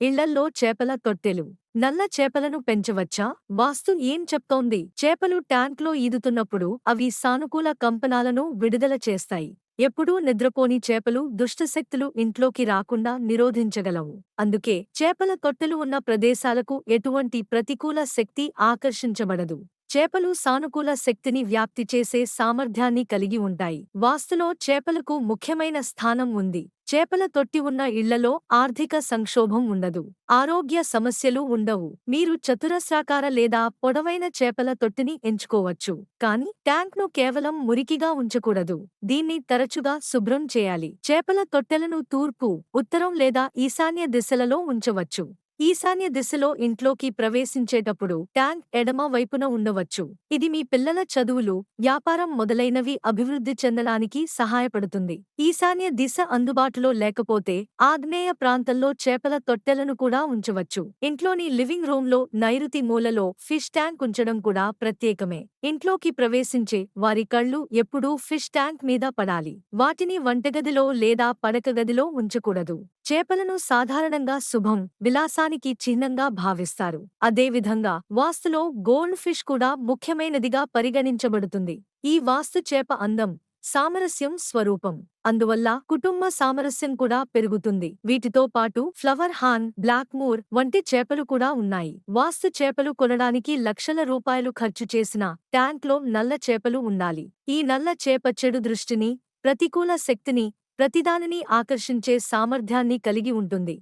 ఇళ్ళల్లో చేపల తొట్టెలు. నల్ల చేపలను పెంచవచ్చా? వాస్తు ఏం చెప్తోంది? చేపలు ట్యాంక్లో ఈదుతున్నప్పుడు అవి సానుకూల కంపనాలను విడుదల చేస్తాయి. ఎప్పుడూ నిద్రపోని చేపలు దుష్టశక్తులు ఇంట్లోకి రాకుండా నిరోధించగలవు. అందుకే చేపల తొట్టెలు ఉన్న ప్రదేశాలకు ఎటువంటి ప్రతికూల శక్తి ఆకర్షించబడదు. చేపలు సానుకూల శక్తిని వ్యాప్తి చేసే సామర్థ్యాన్ని కలిగి ఉంటాయి. వాస్తులో చేపలకు ముఖ్యమైన స్థానం ఉంది. చేపల తొట్టి ఉన్న ఇళ్ళలో ఆర్థిక సంక్షోభం ఉండదు. ఆరోగ్య సమస్యలు ఉండవు. మీరు చతురస్రాకార లేదా పొడవైన చేపల తొట్టిని ఎంచుకోవచ్చు. కానీ ట్యాంక్ను కేవలం మురికిగా ఉంచకూడదు. దీన్ని తరచుగా శుభ్రం చేయాలి. చేపల తొట్టెలను తూర్పు ఉత్తరం లేదా ఈశాన్య దిశలలో ఉంచవచ్చు. ఈశాన్య దిశలో ఇంట్లోకి ప్రవేశించేటప్పుడు ట్యాంక్ ఎడమ వైపున ఉండవచ్చు. ఇది మీ పిల్లల చదువులు వ్యాపారం మొదలైనవి అభివృద్ధి చెందడానికి సహాయపడుతుంది. ఈశాన్య దిశ అందుబాటులో లేకపోతే ఆగ్నేయ ప్రాంతంలో చేపల తొట్టెలను కూడా ఉంచవచ్చు. ఇంట్లోని లివింగ్ రూమ్లో నైరుతి మూలలో ఫిష్ ట్యాంక్ ఉంచడం కూడా ప్రత్యేకమే. ఇంట్లోకి ప్రవేశించే వారి కళ్ళు ఎప్పుడూ ఫిష్ ట్యాంక్ మీద పడాలి. వాటిని వంటగదిలో లేదా పడకగదిలో ఉంచకూడదు. చేపలను సాధారణంగా శుభం విలాసానికి చిహ్నంగా భావిస్తారు. అదేవిధంగా వాస్తులో గోల్డ్ ఫిష్ కూడా ముఖ్యమైనదిగా పరిగణించబడుతుంది. ఈ వాస్తు చేప అందం సామరస్యం స్వరూపం. అందువల్ల కుటుంబ సామరస్యం కూడా పెరుగుతుంది. వీటితో పాటు ఫ్లవర్ హాన్ బ్లాక్ మూర్ వంటి చేపలు కూడా ఉన్నాయి. వాస్తు చేపలు కొనడానికి లక్షల రూపాయలు ఖర్చు చేసిన ట్యాంక్లో నల్ల చేపలు ఉండాలి. ఈ నల్ల చేప చెడు దృష్టిని ప్రతికూల శక్తిని ప్రతిదానిని ఆకర్షించే సామర్థ్యాన్ని కలిగి ఉంటుంది.